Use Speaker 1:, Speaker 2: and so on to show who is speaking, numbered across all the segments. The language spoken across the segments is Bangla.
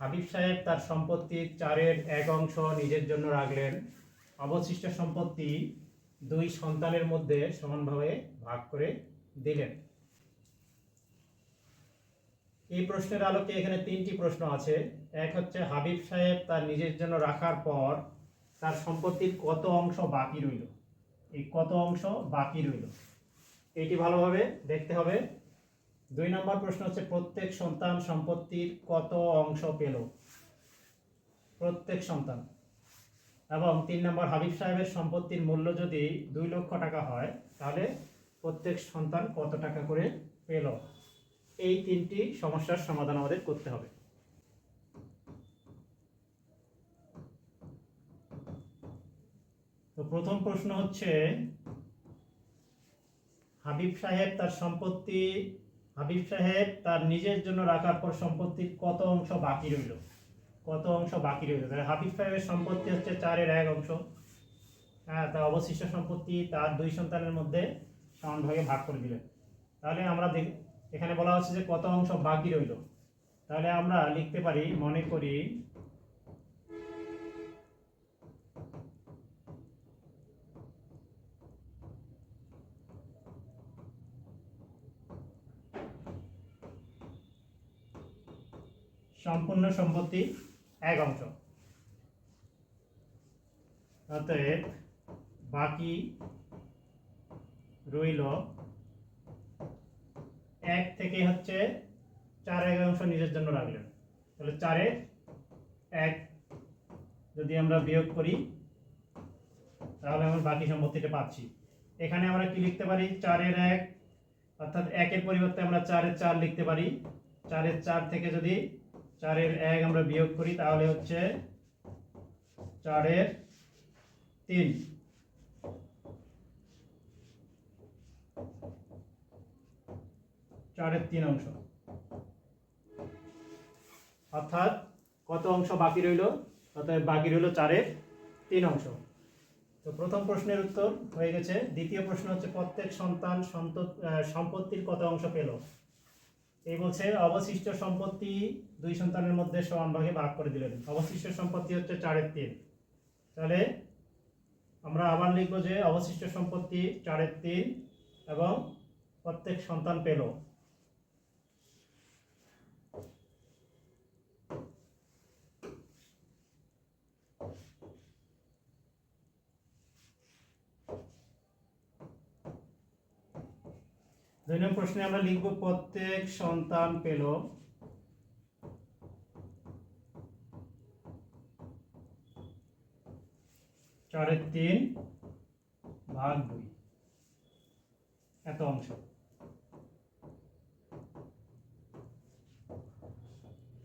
Speaker 1: হাবিব সাহেব তার সম্পত্তির চারের এক অংশ নিজের জন্য রাখলেন। অবশিষ্ট সম্পত্তি দুই সন্তানের মধ্যে সমানভাবে ভাগ করে দিলেন। এই প্রশ্নের আলোকে এখানে তিনটি প্রশ্ন আছে। এক হচ্ছে, হাবিব সাহেব তার নিজের জন্য রাখার পর তার সম্পত্তির কত অংশ বাকি রইল? এই কত অংশ বাকি রইল? এটি ভালোভাবে দেখতে হবে। দুই নম্বর প্রশ্ন হচ্ছে, প্রত্যেক সন্তান সম্পত্তির কত অংশ পেল? প্রত্যেক সন্তান। এবং তিন নম্বর, হাবিব সাহেবের সম্পত্তির মূল্য যদি দুই লক্ষ টাকা হয়, তাহলে প্রত্যেক সন্তান কত টাকা করে পেল? এই তিনটি সমস্যার সমাধান আমাদের করতে হবে। তো প্রথম প্রশ্ন হচ্ছে, হাবিব সাহেব তার সম্পত্তি হাবিব সাহেব তার নিজের জন্য রাখার পর সম্পত্তির কত অংশ বাকি রইল? কত অংশ বাকি রইল? তাহলে হাবিব সাহেবের সম্পত্তি হচ্ছে চারের এক অংশ। হ্যাঁ তার অবশিষ্ট সম্পত্তি তার দুই সন্তানের মধ্যে সমানভাগে ভাগ করে দিলেন। তাহলে আমরা এখানে বলা হচ্ছে যে কত অংশ বাকি রইল? তাহলে আমরা লিখতে পারি, মনে করি সম্পূর্ণ সম্পত্তি এক অংশ। অতএব বাকি রইল এক থেকে হচ্ছে চার এক অংশ নিজের জন্য রাখলেন। তাহলে চারে এক যদি আমরা বিয়োগ করি, তাহলে আমরা বাকি সম্পত্তিটা পাচ্ছি। এখানে আমরা কি লিখতে পারি? চারের এক, অর্থাৎ একের পরিবর্তে আমরা চারের চার লিখতে পারি। চারের চার থেকে যদি চারের এক আমরা বিয়োগ করি, তাহলে হচ্ছে চারের তিন। চারের তিন অংশ। অর্থাৎ কত অংশ বাকি রইল? অর্থাৎ বাকি রইল চারের তিন অংশ। তো প্রথম প্রশ্নের উত্তর হয়ে গেছে। দ্বিতীয় প্রশ্ন হচ্ছে, প্রত্যেক সন্তান সম্পত্তির কত অংশ পেল? এই বলছে, অবশিষ্ট সম্পত্তি দুই সন্তানের মধ্যে সমান ভাগে ভাগ করে দিলেন। অবশিষ্ট সম্পত্তি হচ্ছে চারের তিন। তাহলে আমরা আবার লিখব যে, অবশিষ্ট সম্পত্তি চারের তিন এবং প্রত্যেক সন্তান পেল। দুই প্রশ্নে আমরা লিখব, প্রত্যেক সন্তান পেল। চারের তিন ভাগ দুই। এত অংশ।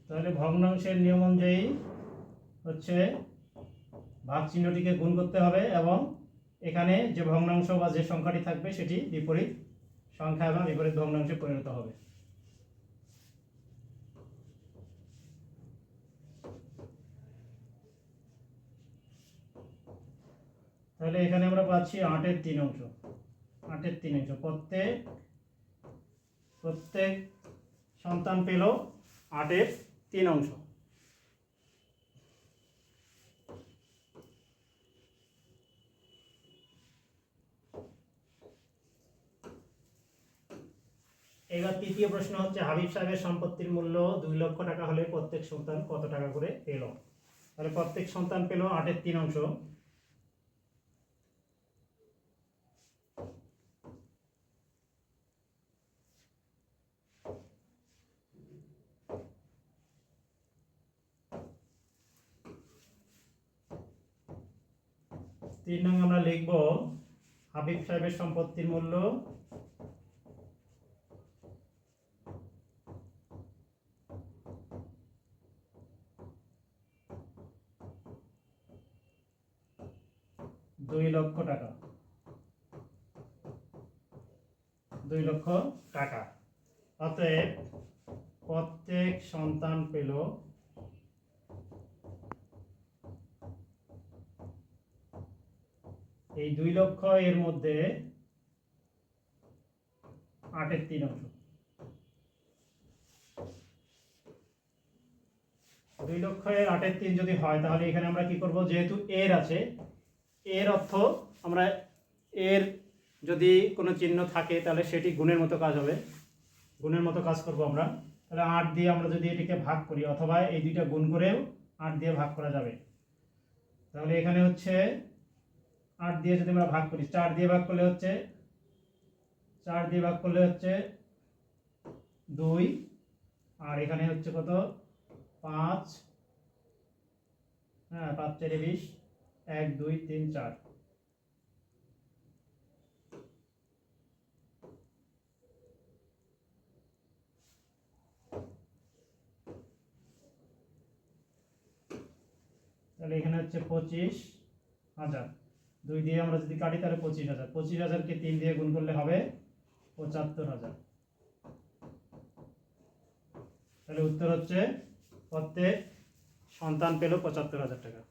Speaker 1: তাহলে ভগ্নাংশের নিয়ম অনুযায়ী হচ্ছে ভাগ চিহ্নটিকে গুণ করতে হবে এবং এখানে যে ভগ্নাংশ বা যে সংখ্যাটি থাকবে সেটি বিপরীত সংখ্যা এবং বিপরীত ভগ্নাংশে পরিণত হবে। তাহলে এখানে আমরা পাচ্ছি আটের তিন অংশ। আটের তিন অংশ। প্রত্যেক প্রত্যেক সন্তান পেল আটের তিন অংশ। এবার তৃতীয় প্রশ্ন হচ্ছে, হাবিব সাহেবের সম্পত্তির মূল্য দুই লক্ষ টাকা হলে প্রত্যেক সন্তান কত টাকা করে পেল? তাহলে প্রত্যেক সন্তান পেল আটের তিন অংশ। তিন নং আমরা লিখব, হাবিব সাহেবের সম্পত্তির মূল্য দুই লক্ষ টাকা। দুই লক্ষ টাকা। অতএব প্রত্যেক সন্তান পেল এই দুই লক্ষ এর মধ্যে আটের তিন অংশ। দুই লক্ষ আটের তিন যদি হয়, তাহলে এখানে আমরা কি করব? যেহেতু এর আছে এর অর্থ আমরা এর যদি কোনো চিহ্ন থাকে, তাহলে সেটি গুণের মতো কাজ হবে। গুণের মতো কাজ করব আমরা। তাহলে আট দিয়ে আমরা যদি এটিকে ভাগ করি, অথবা এই দুইটা গুণ করেও আট দিয়ে ভাগ করা যাবে। তাহলে এখানে হচ্ছে আট দিয়ে যদি আমরা ভাগ করি, চার দিয়ে ভাগ করলে হচ্ছে, চার দিয়ে ভাগ করলে হচ্ছে দুই। আর এখানে হচ্ছে কত? পাঁচ। হ্যাঁ পাঁচ, চারে বিশ। এক, দুই, তিন, চার। তাহলে এখানে হচ্ছে পঁচিশ হাজার। দুই দিয়ে আমরা যদি কাটি, তাহলে পঁচিশ হাজার। পঁচিশ হাজারকে তিন দিয়ে গুণ করলে হবে পঁচাত্তর হাজার। তাহলে উত্তর হচ্ছে, প্রত্যেক সন্তান পেল পঁচাত্তর হাজার টাকা।